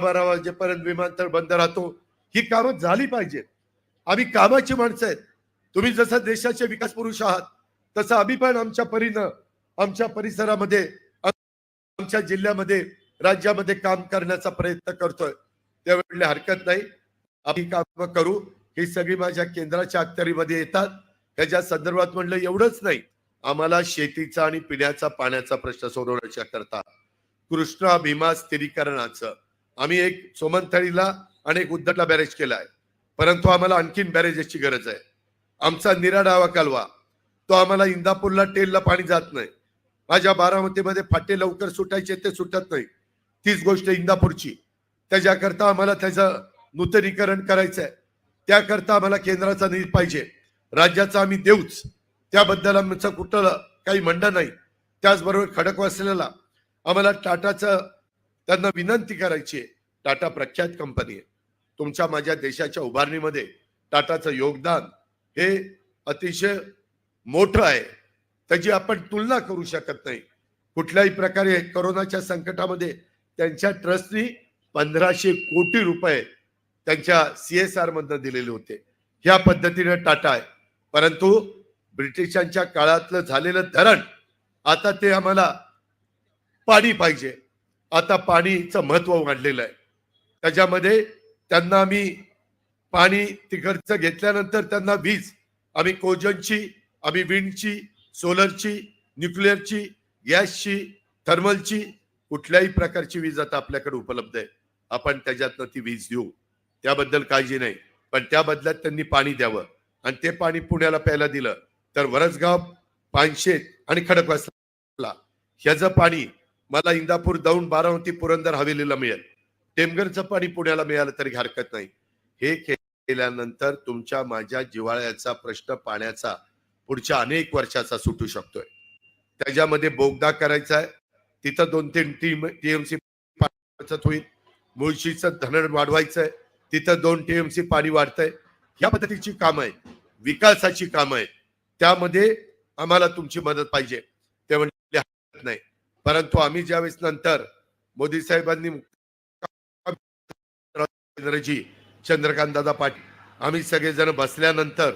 बारा वाजेपर्यंत विमानतळ बंद राहतो. ही कामं झाली पाहिजे. आम्ही कामाची माणसं आहेत. तुम्ही जसं देशाचे विकास पुरुष आहात तसं आम्ही पण आमच्या परीनं आमच्या परिसरामध्ये आमच्या जिल्ह्यामध्ये राज्यामध्ये काम करण्याचा प्रयत्न करतोय. त्यावेळी हरकत नाही. आम्ही काम करू. ही सगळी माझ्या केंद्राच्या अखत्यारीमध्ये येतात. त्याच्या संदर्भात म्हणलं एवढंच नाही. आम्हाला शेतीचा आणि पिण्याचा पाण्याचा प्रश्न सोडवण्याच्या करता. कृष्णा भीमा स्थिरीकरणाचं. आम्ही एक सोमनथळीला आणि एक उद्धटला बॅरेज केला आहे. परंतु आम्हाला आणखीन बॅरेजेसची गरज आहे. आमचा निराडावा कालवा तो आम्हाला इंदापूरला टेलला पाणी जात नाही. माझ्या बारामतीमध्ये फाटे लवकर सुटायचे ते सुटत नाही. तीच गोष्ट इंदापूरची. त्याच्याकरता आम्हाला त्याचं नूतनीकरण करायचं आहे. त्याकरता आम्हाला केंद्राचा निधी पाहिजे. राज्याचा आम्ही देऊच. त्याबद्दल आमचं कुठं काही म्हणणं नाही. त्याचबरोबर खडकवासल्याला आम्हाला टाटाचं त्यांना विनंती करायची आहे. टाटा प्रख्यात कंपनी आहे. तुमच्या माझ्या देशाच्या उभारणीमध्ये टाटाचं योगदान हे अतिशय मोठं आहे. त्याची आपण तुलना करू शकत नाही. कुठल्याही प्रकारे करोनाच्या संकटामध्ये त्यांच्या ट्रस्टनी पंधराशे कोटी रुपये त्यांच्या सी एस आर मधनं दिलेले होते. ह्या पद्धतीने टाटा आहे. परंतु ब्रिटिशांच्या काळातलं झालेलं धरण आता ते आम्हाला पाणी पाहिजे. आता पाणीचं महत्त्व वाढलेलं आहे. त्याच्यामध्ये त्यांना आम्ही पाणी तिकडचं घेतल्यानंतर त्यांना वीज आम्ही कोजनची आम्ही विंडची सोलरची न्यूक्लिअरची गॅसची थर्मलची कुठल्याही प्रकारची वीज आता आपल्याकडे उपलब्ध आहे. आपण त्याच्यातनं ती वीज देऊ. त्याबद्दल काळजी नाही. पण त्या बदल्यात त्यांनी पाणी द्यावं. आणि ते पाणी पुण्याला प्यायला दिलं तर वरसगाव पानशेत आणि खडकवासला ह्याचं पाणी मला इंदापूर दौंड बारामती पुरंदर हवेलीला मिळेल. टेमगरचं पाणी पुण्याला मिळालं तरी हरकत नाही. हे केल्यानंतर तुमच्या माझ्या जिव्हाळ्याचा प्रश्न पाण्याचा पुढच्या अनेक वर्षाचा सुटू शकतोय. त्याच्यामध्ये बोगदा करायचा आहे. तिथं दोन तीन टीम टीएमसी बचत होईल. मुळशीचं धरण वाढवायचं आहे. तिथं दोन टीएमसी पाणी वाढतंय. या पद्धतीची कामं आहेत. विकासाची कामं आहेत. त्यामध्ये आम्हाला तुमची मदत पाहिजे. ते म्हणजे हरकत नाही. परंतु आम्ही ज्यावेळेस नंतर मोदी साहेबांनी जी चंद्रकांतदादा पाटील. आम्ही सगळेजण बसल्यानंतर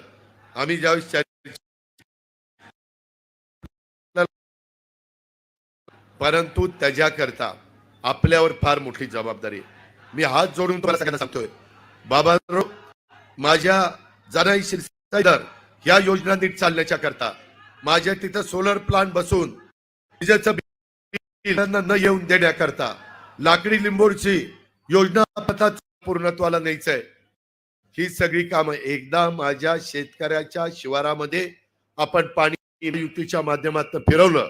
आम्ही ज्यावेळेस परंतु त्याच्याकरता आपल्यावर फार मोठी जबाबदारी मी हात जोडून तुम्हाला सगळ्यांना सांगतोय. बाबा माझ्या जनाई शिरसाईदर ह्या योजना नीट चालण्याच्या करता माझ्या तिथं सोलर प्लांट बसून विजेचं न येऊन देण्याकरता लाकडी लिंबोरची योजना आता पूर्णत्वाला न्यायचंय. ही सगळी कामं एकदा माझ्या शेतकऱ्याच्या शिवारामध्ये आपण पाणी युतीच्या माध्यमातून फिरवलं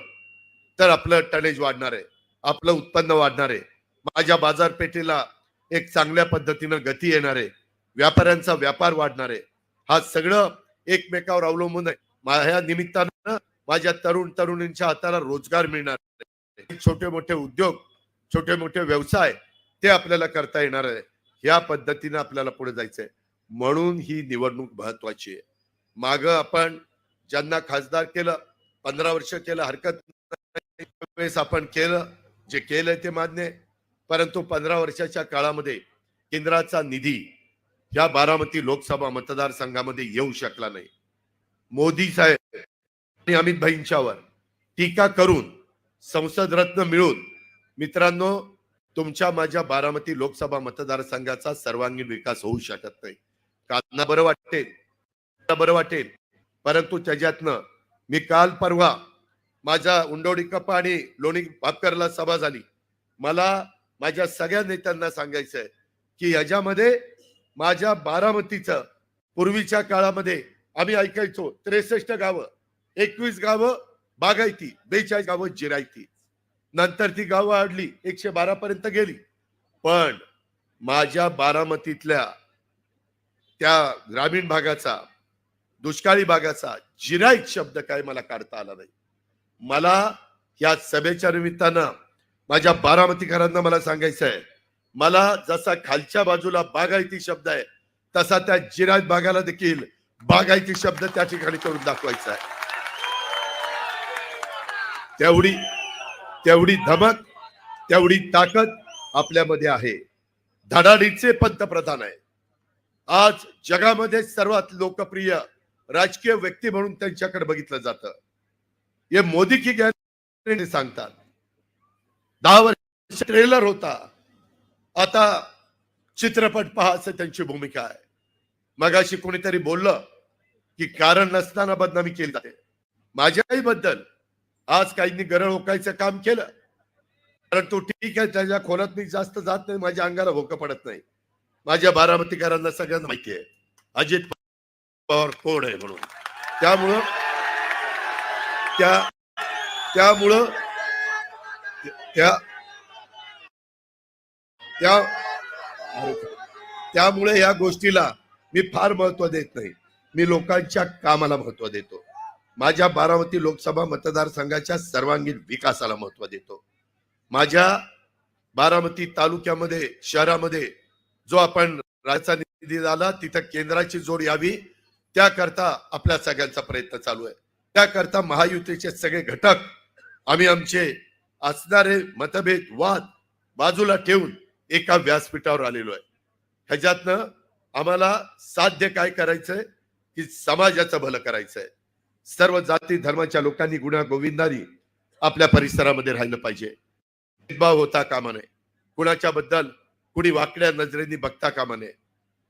तर आपलं टनेज वाढणार आहे आपलं उत्पन्न वाढणार आहे. माझ्या बाजारपेठेला एक चांगल्या पद्धतीनं गती येणार आहे व्यापाऱ्यांचा व्यापार वाढणार आहे. हा सगळं एकमेकावर अवलंबून आहे. माझ्या निमित्तानं माझ्या तरुण तरुणींच्या हाताला रोजगार मिळणार छोटे मोठे उद्योग छोटे मोठे व्यवसाय ते आपल्याला करता येणार आहे. या पद्धतीनं आपल्याला पुढे जायचंय. म्हणून ही निवडणूक महत्वाची आहे. माग आपण ज्यांना खासदार केलं पंधरा वर्ष केलं हरकत वेळेस आपण केलं जे केलंय ते मान्य परंतु पंधरा वर्षाच्या काळामध्ये केंद्राचा निधी या बारामती लोकसभा मतदारसंघामध्ये येऊ शकला नाही. मोदी साहेब आणि अमित भाईंच्यावर टीका करून संसद रत्न मिळून मित्रांनो तुमच्या माझ्या बारामती लोकसभा मतदारसंघाचा सर्वांगीण विकास होऊ शकत नाही. कांना बरं वाटेल. बरं वाटेल. परंतु त्याच्यातनं मी काल परवा माझ्या उंडोडी कप्पा आणि लोणी भापकरला सभा झाली. मला माझ्या सगळ्या नेत्यांना सांगायचं आहे की ह्याच्यामध्ये माझ्या बारामतीचं पूर्वीच्या काळामध्ये आम्ही ऐकायचो त्रेसष्ट गावं एकवीस गावं बागायती बेचाळीस गावं जिरायती. नंतर ती गावं वाढली एकशे बारा पर्यंत गेली. पण माझ्या बारामतीतल्या त्या ग्रामीण भागाचा दुष्काळी भागाचा जिराईत शब्द काय मला काढता आला नाही. मला या सभेच्या निमित्तानं माझ्या बारामतीकरांना मला सांगायचं आहे मला जसा खालच्या बाजूला बागायती शब्द आहे तसा त्या जिरायत भागाला देखील बागायती शब्द त्या ठिकाणी करून दाखवायचा आहे. तेवढी तेवढी धमक तेवढी ताकद आपल्यामध्ये आहे. धडाडीचे पंतप्रधान आहे आज जगामध्ये सर्वात लोकप्रिय राजकीय व्यक्ती म्हणून त्यांच्याकडे बघितलं जातं. हे मोदी की गॅरंटी सांगतात. दहा वर्ष ट्रेलर होता. आता चित्रपट पहा असं त्यांची भूमिका आहे. मगाशी कोणीतरी बोललं की कारण नसताना बदनामी केली जाते. माझ्याही बद्दल आज काहींनी गरळ ओकायचं काम केलं परंतु ठीक आहे त्याच्या खोलात मी जास्त जात नाही माझ्या अंगाला भोकं पडत नाही. माझ्या बारामतीकरांना सगळ्यांना माहिती आहे. अजित पवार कोण आहे म्हणून. त्यामुळं त्या त्यामुळं त्या त्या त्यामुळे या गोष्टीला मी फार महत्त्व देत नाही. मी लोकांच्या कामाला महत्त्व देतो. माझ्या बारामती लोकसभा मतदारसंघाच्या सर्वांगीण विकासाला महत्त्व देतो. माझ्या बारामती तालुक्यामध्ये शहरामध्ये जो आपण राज्याचा निधी झाला तिथं केंद्राची जोड यावी त्याकरता आपल्या सगळ्यांचा प्रयत्न चालू आहे. त्याकरता महायुतीचे सगळे घटक आम्ही आमचे असणारे मतभेद वाद बाजूला ठेवून एका व्यासपीठावर आलेलो आहे. ह्याच्यातनं आम्हाला साध्य काय करायचंय की समाजाचं भलं करायचंय. सर्व जाती धर्माच्या लोकांनी गुन्हा गोविंदानी आपल्या परिसरामध्ये राहिलं पाहिजे. भेदभाव होता कामा नये कुणाच्या बद्दल कुणी वाकड्या नजरेने बघता कामा नये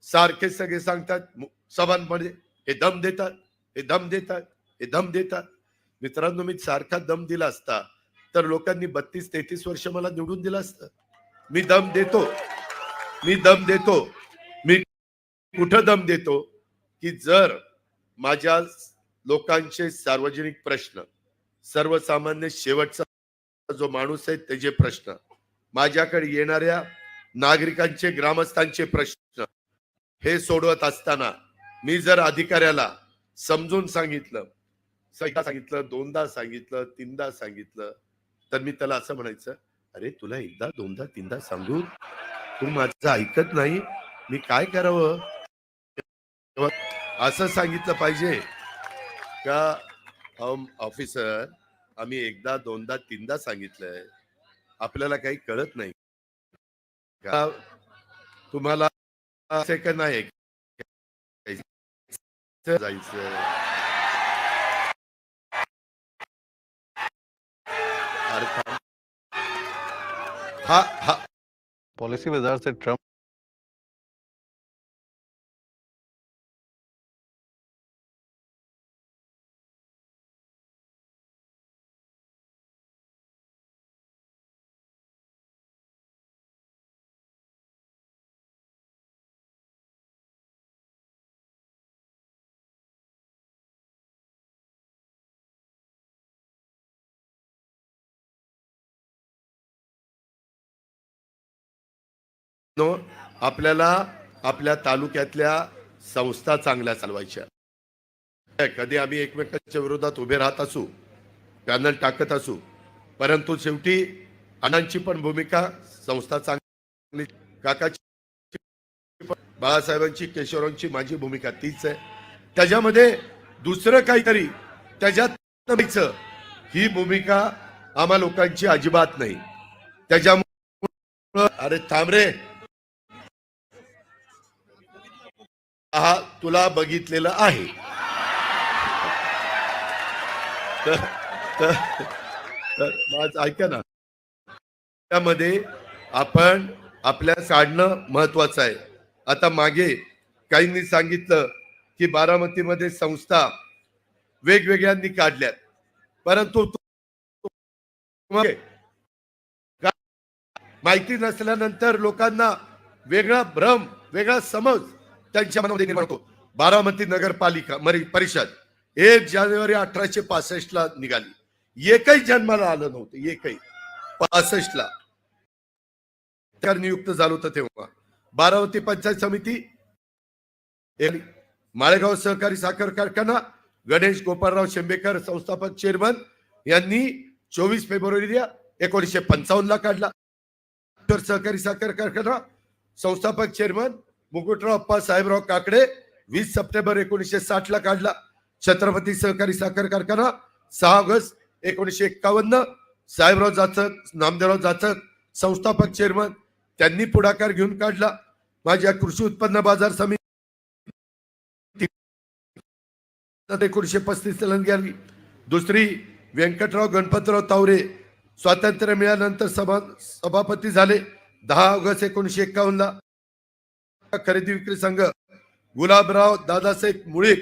सारखे सगळे सांगतात सभांमध्ये हे दम देतात हे दम देतात हे दम देतात. मित्रांनो मी सारखा दम दिला असता तर लोकांनी बत्तीस तेहतीस वर्ष मला निवडून दिलं असतं. मी दम देतो. मी दम देतो. मी कुठं दम देतो? की जर माझ्या लोकांचे सार्वजनिक प्रश्न. सर्वसामान्य शेवटचा जो माणूस आहे त्याचे प्रश्न. माझ्याकडे येणाऱ्या नागरिकांचे ग्रामस्थांचे प्रश्न. हे सोडवत असताना मी जर अधिकाऱ्याला समजून सांगितलं एकदा सांगितलं दोनदा सांगितलं तीनदा सांगितलं तर मी त्याला असं म्हणायचं अरे तुला एकदा दोनदा तीनदा सांगून तू माझं ऐकत नाही. मी काय करावं? असं सांगितलं पाहिजे. का हम ऑफिसर आम्ही एकदा दोनदा तीनदा सांगितलंय. आपल्याला काही कळत नाही. का तुम्हाला असे का नाही? जायचं. हा हा. पॉलिसी बाजार से ट्रम्प आपल्याला आपल्या तालुक्यातल्या संस्था चांगल्या चालवायच्या. कधी आम्ही एकमेकांच्या विरोधात उभे राहत असू पॅनल टाकत असू परंतु शेवटी अण्णांची पण भूमिका संस्था चांगली काकाची बाळासाहेबांची केशवरावांची माझी भूमिका तीच आहे. त्याच्यामध्ये दुसरं काहीतरी त्याच्यात ही भूमिका आम्हा लोकांची अजिबात नाही. त्याच्यामुळे अरे थांबरे रे हा तुला बघितलेलं आहे. तर ऐका ना. त्यामध्ये आपण आपल्या काढणं महत्वाचं आहे. आता मागे काहींनी सांगितलं की बारामतीमध्ये संस्था वेगवेगळ्यांनी काढल्यात. परंतु माहिती नसल्यानंतर लोकांना वेगळा भ्रम वेगळा समज त्यांच्या मनामध्ये निर्माण होतो. बारामती नगरपालिका मरी परिषद एक जानेवारी अठराशे पासष्ट ला निघाली. एकही जन्माला आलं नव्हतं एकही. पासष्ट ला नियुक्त झालं होतं तेव्हा. बारामती पंचायत समिती माळेगाव सहकारी साखर कारखाना गणेश गोपाळराव शेंबेकर संस्थापक चेअरमन यांनी चोवीस फेब्रुवारी एकोणीसशे पंचावन्न ला काढला. तर सहकारी साखर कारखाना संस्थापक चेअरमन मुकुटराव अप्पा साहेबराव काकडे वीस सप्टेंबर एकोणीसशे साठ ला काढला. छत्रपती सहकारी साखर कारखाना सहा ऑगस्ट एकोणीसशे एक्कावन्न. साहेबराव जाचक नामदेवराव जाचक संस्थापक चेअरमन त्यांनी पुढाकार घेऊन काढला. माझ्या कृषी उत्पन्न बाजार समिती एकोणीसशे पस्तीस गेली दुसरी व्यंकटराव गणपतराव तावरे स्वातंत्र्य मिळाल्यानंतर सभा सभापती झाले. दहा ऑगस्ट एकोणीशे एक्कावन्नला. खरेदी विक्री संघ गुलाबराव दादासाहेब मुळीक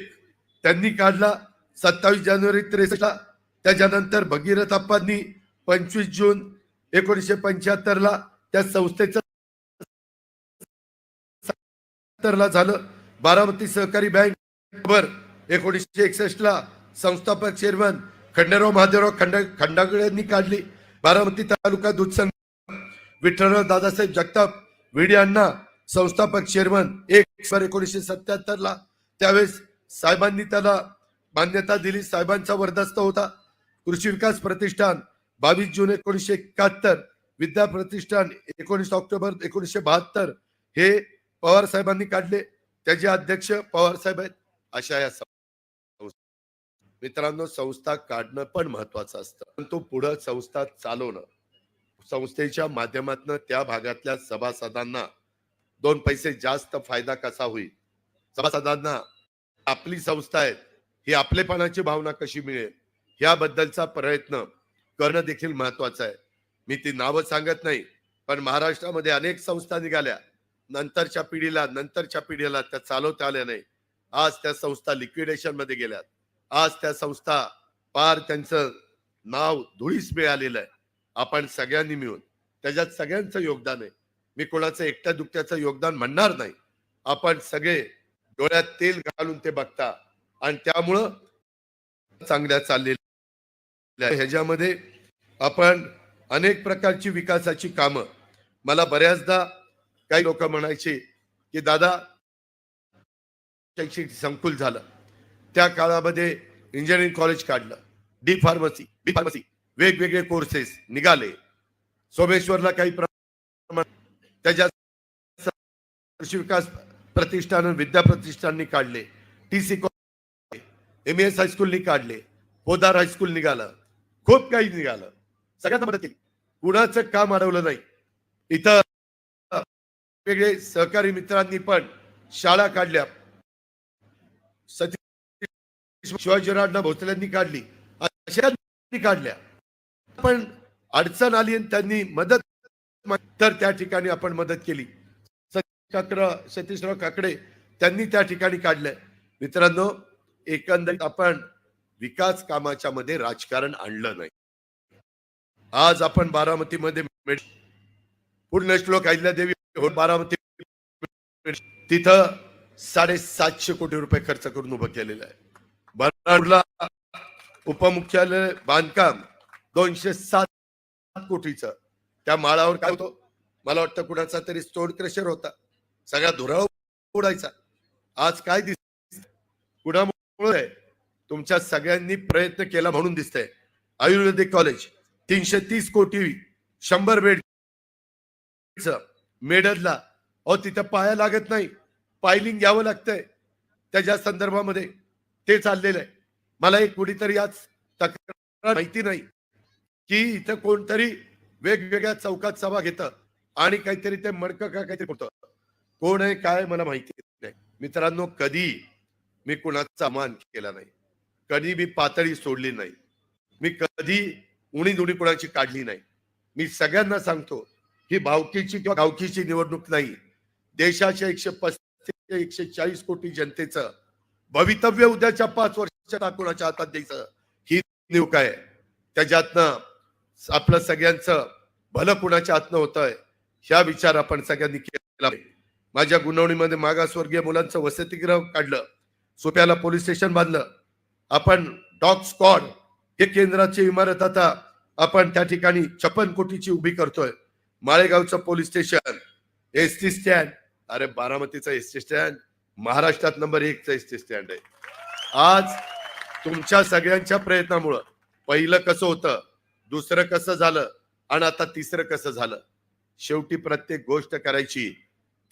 त्यांनी काढला. सत्तावीस जानेवारी त्रेसष्ट त्याच्यानंतर भगीरथ अप्पांनी पंचवीस जून एकोणीशे पंच्याहत्तर ला त्या संस्थेचं झालं. बारामती सहकारी बँक वर एकोणीसशे एकसष्ट ला संस्थापक चेअरमन खंडेराव महादेवराव खंड खंडागळ्यांनी काढली. बारामती तालुका दूध संघ विठ्ठलराव दादासाहेब जगताप विडी अण्णा संस्थापक चेअरमन एक एकोणीसशे सत्याहत्तर ला त्यावेळेस साहेबांनी त्याला मान्यता दिली. साहेबांचा वरदस्त होता. कृषी विकास प्रतिष्ठान बावीस जून एकोणीसशे एकाहत्तर विद्या प्रतिष्ठान एकोणीस ऑक्टोबर एकोणीसशे बहात्तर हे पवार साहेबांनी काढले. त्याचे अध्यक्ष पवार साहेब आहेत. अशा या मित्रांनो संस्था काढणं पण महत्वाचं असतं. परंतु पुढं संस्था चालवणं संस्थेच्या माध्यमातून त्या भागातल्या सभासदांना दोन पैसे जास्त फायदा कसा होईल? सभासदांना आपली संस्था आहे ही आपलेपणाची भावना कशी मिळेल? याबद्दलचा प्रयत्न करणं देखील महत्वाचं आहे. मी ती नावं सांगत नाही पण महाराष्ट्रामध्ये अनेक संस्था निघाल्या. नंतरच्या पिढीला नंतरच्या पिढीला त्या चालवता आल्या नाही. आज त्या संस्था लिक्विडेशनमध्ये गेल्यात. आज त्या संस्था पार त्यांचं नाव धुळीस मिळालेलं आहे. आपण सगळ्यांनी मिळून त्याच्यात सगळ्यांचं योगदान आहे. मी कोणाचं एकट्या दुकट्याचं योगदान म्हणणार नाही. आपण सगळे डोळ्यात तेल घालून ते बघता. आणि त्यामुळं चांगल्या चाललेल्या ह्याच्यामध्ये आपण अनेक प्रकारची विकासाची कामं. मला बऱ्याचदा काही लोक म्हणायचे की दादा शैक्षणिक संकुल झालं. त्या काळामध्ये इंजिनिअरिंग कॉलेज काढलं. डी फार्मसी बी फार्मसी वेगवेगळे कोर्सेस निघाले. सोमेश्वरला काही त्याच्या कृषी विकास प्रतिष्ठान विद्या प्रतिष्ठाननी काढले. टी सी एम एस हायस्कूलनी काढले. पोदार हायस्कूल निघालं. खूप काही निघालं. सगळ्यांना मदत केली कुणाचं काम अडवलं नाही. इथं वेगळे सहकारी मित्रांनी पण शाळा काढल्या. सतीश शिवाजीरावांना भोसल्यांनी काढली. अशा काढल्या. पण अडचण आली आणि त्यांनी मदत तर त्या ठिकाणी आपण मदत केली. काकड सतीशराव काकडे त्यांनी त्या ठिकाणी काढलंय. मित्रांनो एकंदरीत आपण विकास कामाच्या मध्ये राजकारण आणलं नाही. आज आपण बारामतीमध्ये पूर्ण श्लोक देवी. हो बारामती तिथं साडेसातशे कोटी रुपये खर्च करून उभं केलेलं आहे. बर्नाडला उपमुख्यालय बांधकाम दोनशे सात कोटीचं. त्या माळावर काय होतो? मला वाटतं कुणाचा तरी स्टोन क्रशर होता. सगळा धुराळ उडायचा. आज काय दिसत कुणामुळे तुमच्या सगळ्यांनी प्रयत्न केला म्हणून दिसतंय. आयुर्वेदिक कॉलेज तीनशे तीस कोटी शंभर बेड मेडदला अहो तिथं पाया लागत नाही. पायलिंग घ्यावं लागतंय. त्याच्या संदर्भामध्ये ते चाललेलं आहे. मला एक कुणीतरी आज तक्रार माहिती नाही. की इथं कोणतरी वेगवेगळ्या चौकात सभा घेतं आणि काहीतरी ते मडक का काहीतरी होतं कोण आहे काय मला माहिती नाही. मित्रांनो कधी मी कुणाचा मान केला नाही. कधी मी पातळी सोडली नाही. मी कधी उणी दुणी कुणाची काढली नाही. मी सगळ्यांना सांगतो ही भावकीची किंवा गावकीची निवडणूक नाही. देशाच्या एकशे पस्तीस ते एकशे चाळीस कोटी जनतेचं भवितव्य उद्याच्या पाच वर्षाच्या कुणाच्या हातात द्यायचं? ही निवडणूक आहे. त्याच्यातनं आपलं सगळ्यांचं भलं कुणाच्या हातनं होत आहे ह्या विचार आपण सगळ्यांनी केला माझ्या गुणवणीमध्ये मागासवर्गीय मुलांचं वसतिगृह काढलं सोप्याला पोलीस स्टेशन बांधलं. आपण डॉग स्कॉड हे केंद्राची इमारत आता आपण त्या ठिकाणी छप्पन कोटीची उभी करतोय. माळेगावचं police station S T stand अरे बारामतीचं एस टी स्टँड महाराष्ट्रात नंबर एकचं एस टी स्टँड आहे. आज तुमच्या सगळ्यांच्या प्रयत्नामुळं पहिलं कसं होतं दुसरं कसं झालं आणि आता तिसरं कसं झालं? शेवटी प्रत्येक गोष्ट करायची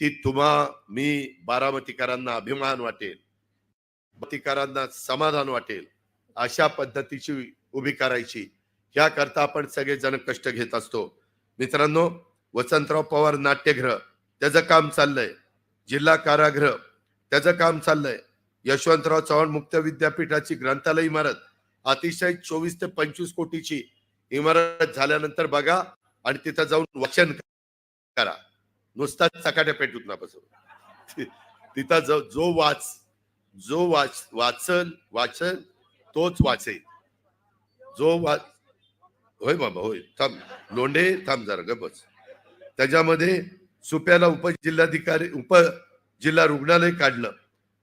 ती तुम्हा मी बारामतीकरांना अभिमान वाटेल. बारामतीकरांना समाधान वाटेल. अशा पद्धतीची उभी करायची. याकरता आपण सगळेजण कष्ट घेत असतो. मित्रांनो वसंतराव पवार नाट्यगृह त्याचं काम चाललंय. जिल्हा कारागृह त्याचं काम चाललंय. यशवंतराव चव्हाण मुक्त विद्यापीठाची ग्रंथालय इमारत अतिशय चोवीस ते पंचवीस कोटीची इमारत झाल्यानंतर बघा आणि तिथं जाऊन वाचन करा. नुसता चकाट्या पेटूत ना बसून तिथं जो जो वाच जो वाच वाचन वाचन तोच वाचेल. जो वाच होय बाबा होय. थांब. लोंढे थांब जरा ग बस. त्याच्यामध्ये सुप्याला उपजिल्हाधिकारी उप जिल्हा रुग्णालय काढलं.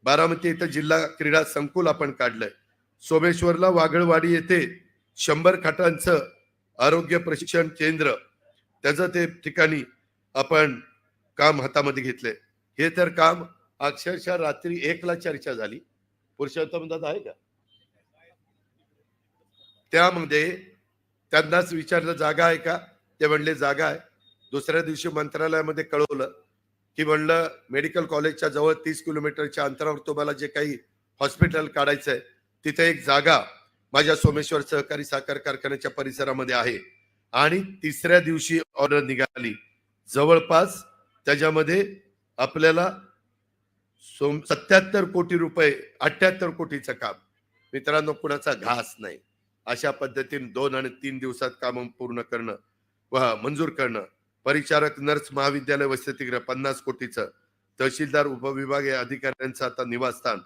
बारामती इथं जिल्हा क्रीडा संकुल आपण काढलंय. सोमेश्वरला वागळवाडी येथे शंभर खाटांचं आरोग्य प्रशिक्षण केंद्र त्याचं ते ठिकाणी आपण काम हातामध्ये घेतलंय. हे तर काम अक्षरशः रात्री एकला चर्चा झाली. पुरुषोत्तम दादा आहे का? त्यामध्ये त्यांनाच विचारलं जागा आहे का? ते म्हणले जागा आहे. दुसऱ्या दिवशी मंत्रालयामध्ये कळवलं की म्हणलं मेडिकल कॉलेजच्या जवळ तीस किलोमीटरच्या अंतरावर तुम्हाला जे काही हॉस्पिटल काढायचं आहे तिथे एक जागा माझ्या सोमेश्वर सहकारी साखर कारखान्याच्या परिसरामध्ये आहे. आणि तिसऱ्या दिवशी ऑर्डर निघाली. जवळपास त्याच्यामध्ये आपल्याला सोम सत्याहत्तर कोटी रुपये अठ्याहत्तर कोटीचं काम. मित्रांनो कुणाचा घास नाही. अशा पद्धतीने दोन आणि तीन दिवसात काम पूर्ण करणं व मंजूर करणं. परिचारक नर्स महाविद्यालय वसतिगृह पन्नास कोटीचं. तहसीलदार उपविभागीय अधिकाऱ्यांचं आता निवासस्थान.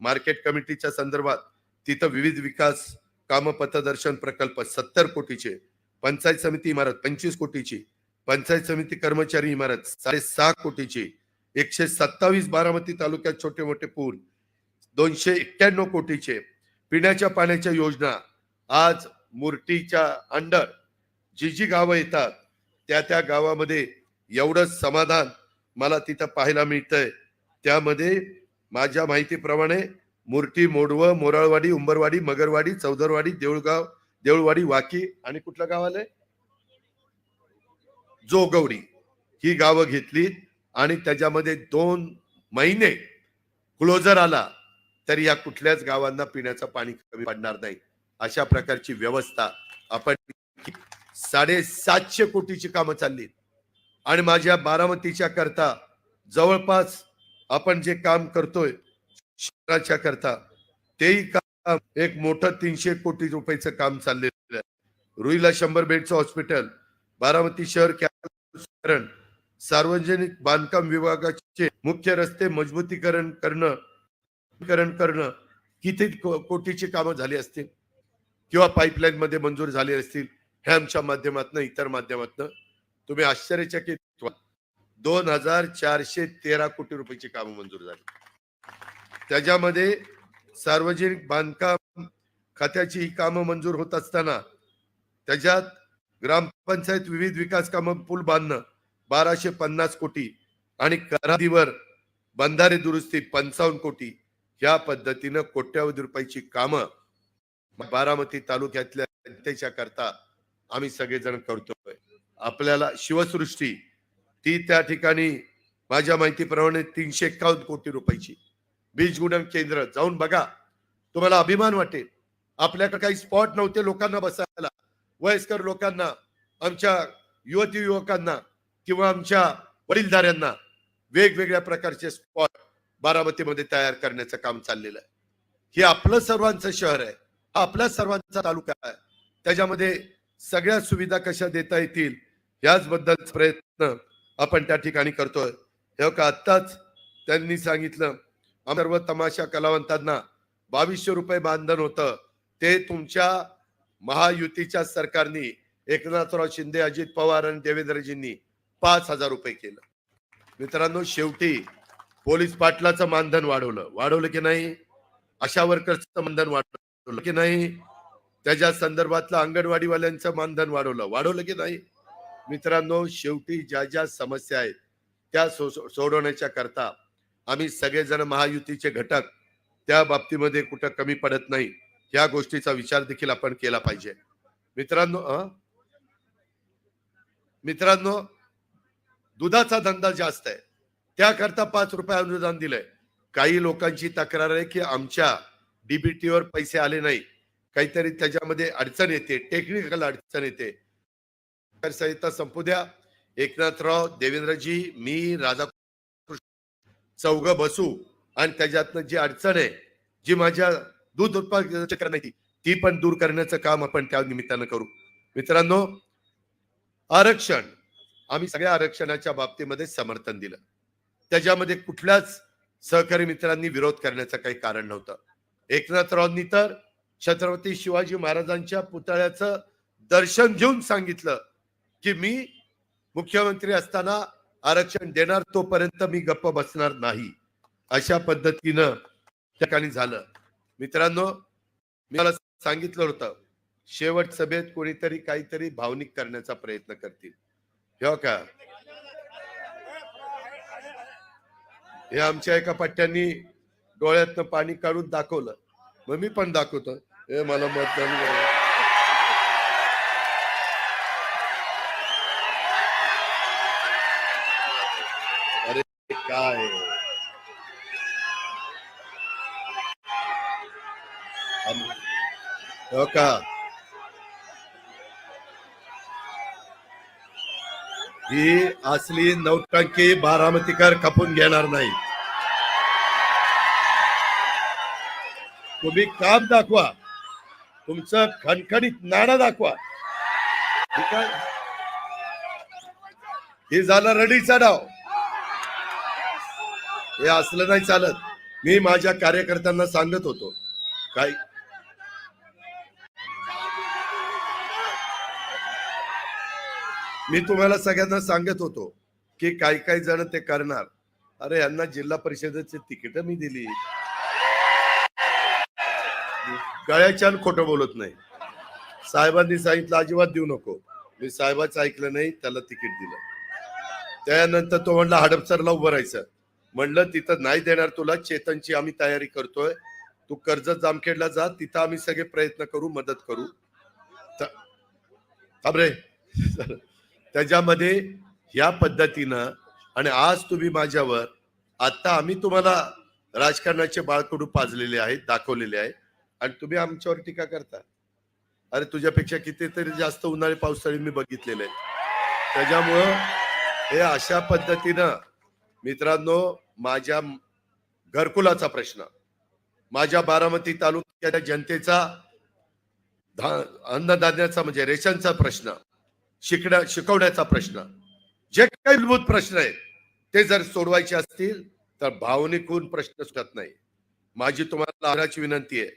मार्केट कमिटीच्या संदर्भात तिथं विविध विकास काम पथदर्शन प्रकल्प सत्तर कोटीचे पंचायत समिती इमारत पंचवीस कोटीची पंचायत समिती कर्मचारी इमारत साडेसहा कोटीची एकशे सत्तावीस बारामती तालुक्यात छोटे मोठे पूल दोनशे एक्क्याण्णव कोटीचे पिण्याच्या पाण्याच्या योजना आज मूर्तीच्या अंडर जी जी गावं येतात त्या त्या गावामध्ये एवढं समाधान मला तिथं पाहायला मिळतंय. त्यामध्ये माझ्या माहितीप्रमाणे मूर्ती मोडवं मोराळवाडी उंबरवाडी मगरवाडी चौदरवाडी देऊळगाव देऊळवाडी वाकी आणि कुठलं गाव आलंय? जोगवडी. ही गावं घेतली आणि त्याच्यामध्ये दोन महिने क्लोजर आला तर या कुठल्याच गावांना पिण्याचं पाणी कमी पडणार नाही. अशा प्रकारची व्यवस्था आपण साडेसातशे कोटीची कामं चालली आणि माझ्या बारामतीच्या करता जवळपास आपण जे काम करतोय शहराच्या करता. तेही काम एक मोठं तीनशे कोटी रुपयाचं काम चाललेलं आहे. रुईला शंभर बेडचं हॉस्पिटल बारामती शहर कॅन्सरण सार्वजनिक बांधकाम विभागाचे मुख्य रस्ते मजबूतीकरण करणं करण करणं किती कोटीची कामं झाली असतील? किंवा पाईपलाईन मध्ये मंजूर झाली असतील? हे आमच्या माध्यमातून इतर माध्यमातून तुम्ही आश्चर्यचकित दोन हजार चारशे तेरा कोटी रुपयाची कामं मंजूर झाली. त्याच्यामध्ये सार्वजनिक बांधकाम खात्याची ही कामं मंजूर होत असताना त्याच्यात ग्रामपंचायत विविध विकास कामं पूल बांधणं बाराशे पन्नास कोटी आणि करादीवर बंधारे दुरुस्ती पंचावन्न कोटी या पद्धतीनं कोट्यावधी रुपयाची कामं बारामती तालुक्यातल्या जनतेच्या करता आम्ही सगळेजण करतोय. आपल्याला शिवसृष्टी ती त्या ठिकाणी माझ्या माहितीप्रमाणे तीनशे एक्कावन्न कोटी रुपयाची. बीज गुणन केंद्र जाऊन बघा. तुम्हाला अभिमान वाटेल. आपल्याकडे काही स्पॉट नव्हते लोकांना बसायला. वयस्कर लोकांना आमच्या युवती युवकांना किंवा आमच्या वडीलधाऱ्यांना वेगवेगळ्या प्रकारचे स्पॉट बारामतीमध्ये तयार करण्याचं काम चाललेलं आहे. हे आपलं सर्वांचं शहर आहे. हा आपल्या सर्वांचा तालुका आहे. त्याच्यामध्ये सगळ्या सुविधा कशा देता येतील याचबद्दल प्रयत्न आपण त्या ठिकाणी करतोय. हे का आत्ताच त्यांनी सांगितलं सर्व तमाशा कलावंतांना बावीसशे रुपये मानधन होतं. ते तुमच्या महायुतीच्या सरकारने एकनाथराव शिंदे अजित पवार आणि देवेंद्रजींनी पाच हजार रुपये केलं. मित्रांनो शेवटी पोलीस पाटलाचं मानधन वाढवलं. वाढवलं की नाही? आशा वर्करचं मानधन वाढवलं की नाही? त्याच्या संदर्भातलं अंगणवाडीवाल्यांचं मानधन वाढवलं. वाढवलं की नाही? मित्रांनो शेवटी ज्या ज्या समस्या आहेत त्या सो सोडवण्याच्या करता आम्ही सगळेजण महायुतीचे घटक त्या बाबतीमध्ये कुठं कमी पडत नाही. या गोष्टीचा विचार देखील आपण केला पाहिजे. मित्रांनो मित्रांनो दुधाचा धंदा जास्त आहे. त्याकरता पाच रुपये अनुदान दिलंय. काही लोकांची तक्रार आहे की आमच्या डीबीटीवर वर पैसे आले नाही. काहीतरी त्याच्यामध्ये अडचण येते टेक्निकल अडचण येते. संपू द्या. एकनाथराव देवेंद्रजी मी राधा चौघ बसू आणि त्याच्यातनं जी अडचण आहे जी माझ्या दूध उत्पादनाची करण्याची ती पण दूर करण्याचं काम आपण त्या निमित्तानं करू. मित्रांनो आरक्षण आम्ही सगळ्या आरक्षणाच्या बाबतीमध्ये समर्थन दिलं. त्याच्यामध्ये कुठल्याच सहकारी मित्रांनी विरोध करण्याचं काही कारण नव्हतं. एकनाथरावांनी तर छत्रपती शिवाजी महाराजांच्या पुतळ्याचं दर्शन घेऊन सांगितलं की मी मुख्यमंत्री असताना आरक्षण देणार तोपर्यंत मी गप्प बसणार नाही. अशा पद्धतीनं ठिकाणी झालं. मित्रांनो मी मला सांगितलं होतं शेवट सभेत कोणीतरी काहीतरी भावनिक करण्याचा प्रयत्न करतील. हो का? हे आमच्या एका पट्ट्यांनी डोळ्यातनं पाणी काढून दाखवलं. मग मी पण दाखवतो हे मला मतदान हो का ही असली नौटंकी बारामतीकर खपून घेणार नाही. तुम्ही काम दाखवा. तुमचं खणखणीत नाणं दाखवा. ठीक आहे? हे झालं रडीचा डाव हे असलं नाही चालत. मी माझ्या कार्यकर्त्यांना सांगत होतो. काय? मी तुम्हाला सगळ्यांना सांगत होतो की काही काही जण ते करणार. अरे यांना जिल्हा परिषदेची तिकीट मी दिली. गळ्याच्या खोटं बोलत नाही. साहेबांनी सांगितलं अजिबात देऊ नको. मी साहेबाचं ऐकलं नाही त्याला तिकीट दिलं. त्यानंतर तो म्हणला हडपसरला उभं राहायचं. म्हणलं तिथं नाही देणार तुला चेतनची आम्ही तयारी करतोय. तू कर्जत जामखेडला जा तिथं आम्ही सगळे प्रयत्न करू मदत करू. त- थांब रे. त्याच्यामध्ये ह्या पद्धतीनं आणि आज तुम्ही माझ्यावर आता आम्ही तुम्हाला राजकारणाचे बाळकडू पाजलेले आहेत दाखवलेले आहे आणि तुम्ही आमच्यावर टीका करता. अरे तुझ्यापेक्षा कितीतरी जास्त उन्हाळी पावसाळी मी बघितलेले आहेत. त्याच्यामुळं हे अशा पद्धतीनं मित्रांनो माझ्या घरकुलाचा प्रश्न. माझ्या बारामती तालुक्याच्या जनतेचा धा- अन्नधान्याचा म्हणजे रेशनचा प्रश्न. शिकण्या शिकवण्याचा प्रश्न. जे काही मूलभूत प्रश्न आहेत ते जर सोडवायचे असतील तर भावनिक होऊन प्रश्न सुटत नाही. माझी तुम्हाला आग्रहाची विनंती आहे.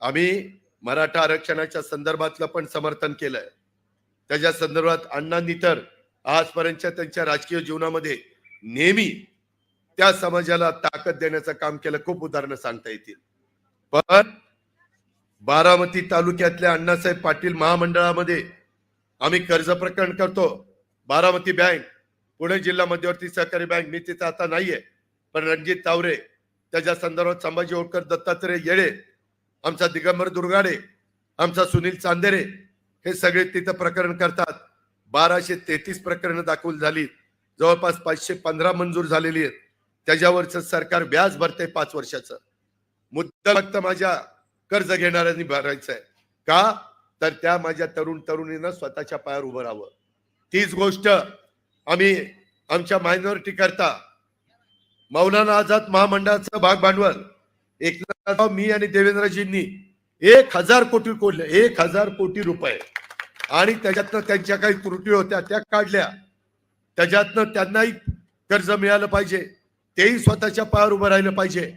आम्ही मराठा आरक्षणाच्या संदर्भातलं पण समर्थन केलंय. त्याच्या संदर्भात अण्णांनी तर आजपर्यंतच्या त्यांच्या राजकीय जीवनामध्ये नेहमी त्या समाजाला ताकद देण्याचं काम केलं खूप उदाहरणं सांगता येतील. पण बारामती तालुक्यातल्या अण्णासाहेब पाटील महामंडळामध्ये आम्ही कर्ज प्रकरण करतो. बारामती बँक पुणे जिल्हा मध्यवर्ती सहकारी बँक मी तिथं आता नाहीये पण रणजित तावरे त्याच्या संदर्भात संभाजी होळकर दत्तात्रय येळे आमचा दिगंबर दुर्गाडे आमचा सुनील चांदेरे हे सगळे तिथं प्रकरण करतात. बाराशे तेहतीस प्रकरणं दाखल झाली जवळपास पाचशे पंधरा मंजूर झालेली आहेत. त्याच्यावरचं सरकार व्याज भरते पाच वर्षाचं. मुद्दा फक्त माझ्या कर्ज घेणाऱ्यांनी भरायचं आहे का? तर त्या माझ्या तरुण तरुणीनं स्वतःच्या पायावर उभं राहावं. तीच गोष्ट आम्ही आमच्या मायनॉरिटी करता. मौलाना आझाद महामंडळाचं भाग भांडवल एकनाथराव मी आणि देवेंद्रजींनी एक हजार कोटी कोडले एक हजार कोटी रुपये. आणि त्याच्यातनं त्यांच्या काही त्रुटी होत्या त्या काढल्या. त्याच्यातनं त्यांनाही कर्ज मिळालं पाहिजे. तेही स्वतःच्या पायावर उभं राहिलं पाहिजे.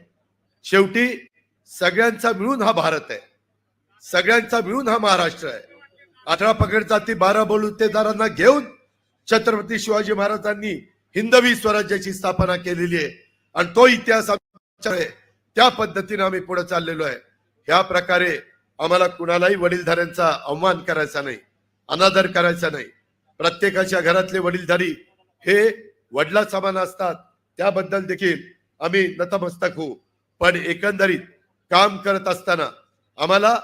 शेवटी सगळ्यांचा मिळून हा भारत आहे. सगळ्यांचा मिळून हा महाराष्ट्र आहे. अठरा पकडचा जाती बारा बलुतेदारांना घेऊन छत्रपती शिवाजी महाराजांनी हिंदवी स्वराज्याची स्थापना केलेली आहे. आणि तो इतिहास आहे. त्या पद्धतीने आम्ही पुढे चाललेलो आहे. ह्या प्रकारे आम्हाला कुणालाही वडीलधाऱ्यांचा अवमान करायचा नाही अनादर करायचा नाही. प्रत्येकाच्या घरातले वडीलधारी हे वडला समान असतात. त्याबद्दल देखील आम्ही नतमस्तक होऊ. पण एकंदरीत काम करत असताना आम्हाला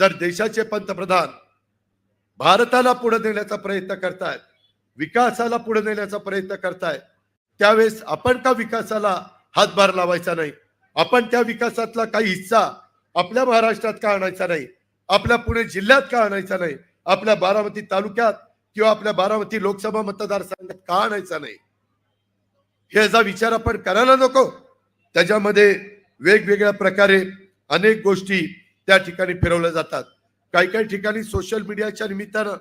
जर देशाचे पंतप्रधान भारताला पुढे नेण्याचा प्रयत्न करतायत विकासाला पुढे नेण्याचा प्रयत्न करतायत त्यावेळेस आपण का विकासाला हातभार लावायचा नाही? आपण त्या विकासातला काही हिस्सा आपल्या महाराष्ट्रात का आणायचा नाही? आपल्या पुणे जिल्ह्यात का आणायचा नाही? आपल्या बारामती तालुक्यात किंवा आपल्या बारामती लोकसभा मतदारसंघात का आणायचा नाही? ह्याचा विचार आपण करायला नको. त्याच्यामध्ये वेगवेगळ्या प्रकारे अनेक गोष्टी त्या ठिकाणी फिरवल्या जातात. काही काही ठिकाणी सोशल मीडियाच्या निमित्तानं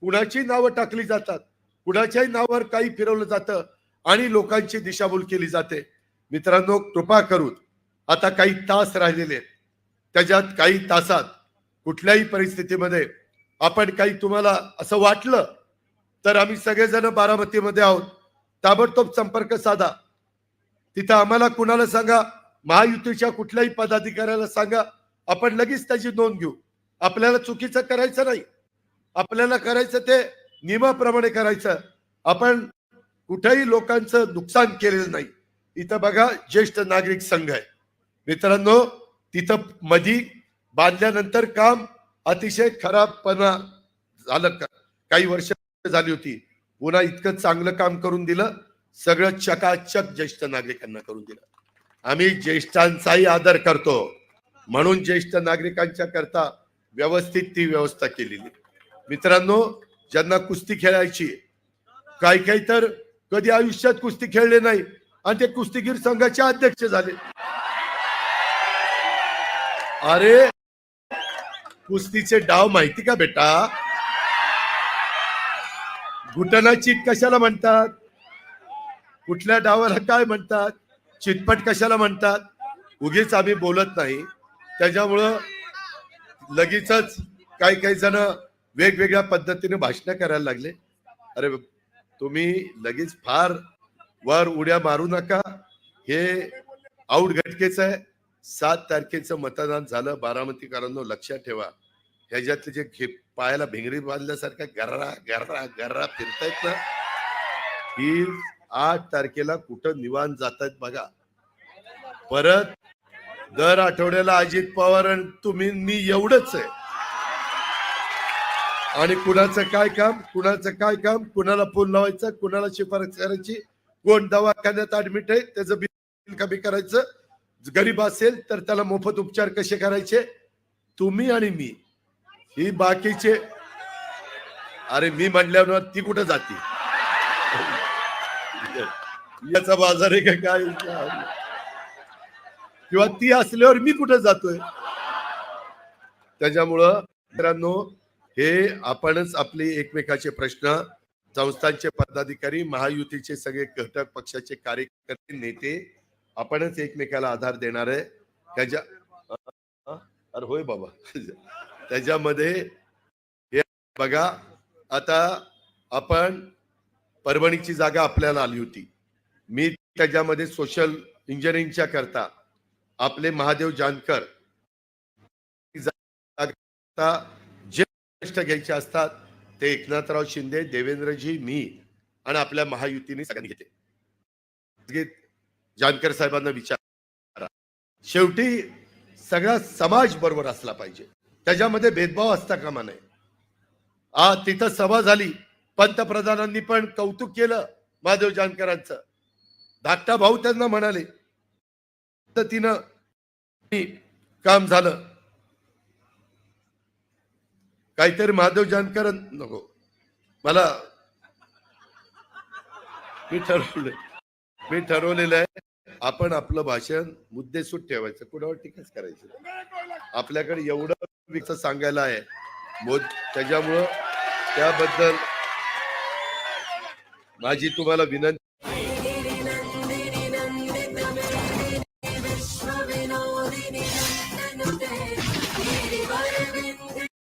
कुणाची नावं टाकली जातात. कुणाच्याही नावावर काही फिरवलं जातं आणि लोकांची दिशाभूल केली जाते. मित्रांनो कृपा करून आता काही तास राहिलेले त्याच्यात काही तासात कुठल्याही परिस्थितीमध्ये आपण काही तुम्हाला असं वाटलं तर आम्ही सगळेजण बारामतीमध्ये आहोत. ताबडतोब संपर्क साधा. तिथं आम्हाला कुणाला सांगा? महायुतीच्या कुठल्याही पदाधिकाऱ्याला सांगा. आपण लगेच त्याची नोंद घेऊ. आपल्याला चुकीचं करायचं नाही. आपल्याला करायचं ते नियमाप्रमाणे करायचं. आपण कुठेही लोकांचं नुकसान केलेलं नाही. इथं बघा ज्येष्ठ नागरिक संघ आहे. मित्रांनो तिथं मधी बांधल्यानंतर काम अतिशय खराबपणा झालं का? काही वर्ष झाली होती. पुन्हा इतकं चांगलं काम करून दिलं. सगळं चकाचक ज्येष्ठ नागरिकांना करून दिलं. आम्ही ज्येष्ठांचाही आदर करतो. म्हणून ज्येष्ठ नागरिकांच्या करता व्यवस्थित ती व्यवस्था केलेली. मित्रांनो ज्यांना कुस्ती खेळायची काही काही तर कधी आयुष्यात कुस्ती खेळले नाही आणि ते कुस्तीगीर संघाचे अध्यक्ष झाले. अरे कुस्तीचे डाव माहिती का बेटा? घुटना चीट कशाला म्हणतात? कुठल्या डावाला काय म्हणतात? चितपट कशाला म्हणतात? उगीच आम्ही बोलत नाही. त्याच्यामुळं लगेचच काही काही जण वेगवेगळ्या पद्धतीने भाषण करायला लागले. अरे तुम्ही लगेच फार वर उड्या मारू नका. हे आऊट घटकेचं आहे. सात तारखेचं मतदान झालं. बारामतीकरांनो लक्षात ठेवा. ह्याच्यातले जे घे पायाला भिंगरी बांधल्यासारखा गर्रा गर्रा गर्रा फिरतायत ना. ही आठ तारखेला कुठं निवांत जातायत बघा. परत दर आठवड्याला अजित पवार आणि तुम्ही मी एवढंच आहे. आणि कुणाचं काय काम कुणाचं काय काम कुणाला फोन लावायचं कुणाला शिफारस करायची कोण दवाखान्यात ऍडमिट आहे त्याचं बिल कमी करायचं. गरीब असेल तर त्याला मोफत उपचार कसे करायचे? तुम्ही आणि मी. ही बाकीचे अरे मी म्हणल्यावर ती कुठं जाते? याचा बाजार आहे का काय? किंवा ती असल्यावर मी कुठं जातोय? त्याच्यामुळं मित्रांनो हे आपणच आपले एकमेकाचे प्रश्न संस्थांचे पदाधिकारी महायुतीचे सगळे घटक पक्षाचे कार्यकर्ते नेते आपणच एकमेकाला आधार देणार आहे. त्याच्या अरे होय बाबा. त्याच्यामध्ये हे बघा आता आपण परभणीची जागा आपल्याला आली होती. मी त्याच्यामध्ये सोशल इंजिनिअरिंगच्या करता. आपले महादेव जानकर जे कष्ट घ्यायचे असतात ते एकनाथराव शिंदे देवेंद्रजी मी आणि आपल्या महायुतीने सगळ्यांनी घेतले. जानकर साहेबांना विचार. शेवटी सगळा समाज बरोबर असला पाहिजे. त्याच्यामध्ये भेदभाव असता कामा नये. आ तिथं सभा झाली. पंतप्रधानांनी पण कौतुक केलं महादेव जानकरांचं. धाकटा भाऊ त्यांना म्हणाले पद्धतीनं काम झालं. काहीतरी महादेव जानकर नको. मला मी ठरवलंय. मी ठरवलेलं आहे आपण आपलं भाषण मुद्देसूद ठेवायचं. कुणावर टीकाच करायचं? आपल्याकडे एवढं विकत सांगायला आहे. त्याच्यामुळं त्याबद्दल माझी तुम्हाला विनंती